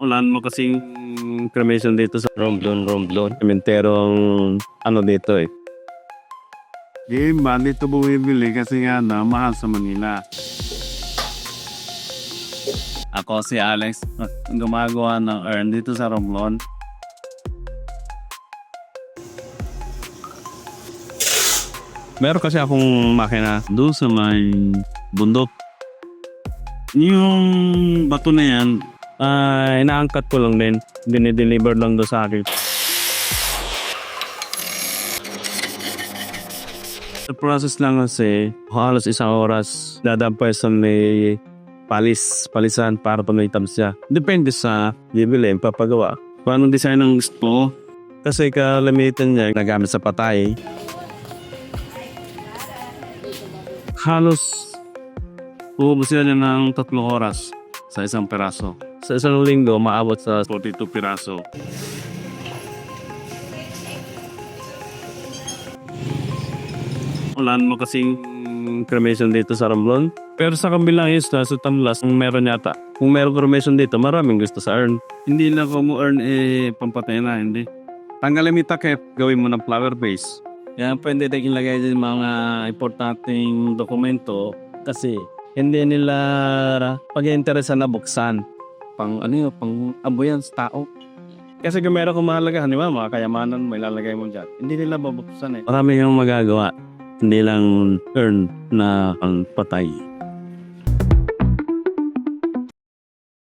Ulan mo kasing cremation dito sa Romblon, Romblon. cementerong ano dito eh. Eh, ba dito bumibili kasi nga na mahal sa Manila. Ako si Alex, gumagawa ng urn dito sa Romblon. Meron kasi akong makina doon sa may bundok. Yung bato na yan, ah inaangkat ko lang din. Dinideliver lang doon sa akin. Sa process lang kasi, halos isang oras dadampay sa may palis, palisan para tumitam siya. Depende sa bibili, papagawa. Anong design ang gusto mo. Kasi kalamitan niya, nagamit sa patay. Halos uubos sila ng tatlong oras sa isang piraso. Sa isang linggo, maabot sa 42 piraso. Ulan mo kasing cremation dito sa Ramblon. Pero sa kabilang isla, sa Tamlas, kung meron yata. Kung meron cremation dito, maraming gusto sa urn. Hindi lang kung mo urn, eh, pampatay na, hindi. Tanggalin mo takip, gawin mo ng flower base. Yan, pwede tayo ilagay din mga importanteng dokumento kasi hindi nila pag-interesa na buksan. Pang ano yun, pang abuyan sa tao. Kasi kung meron kong mahalaga, di ba, mga kayamanan mo ilalagay mo dyan. Hindi nila babuksan eh. Marami yung magagawa. Hindi lang earn na ang patay.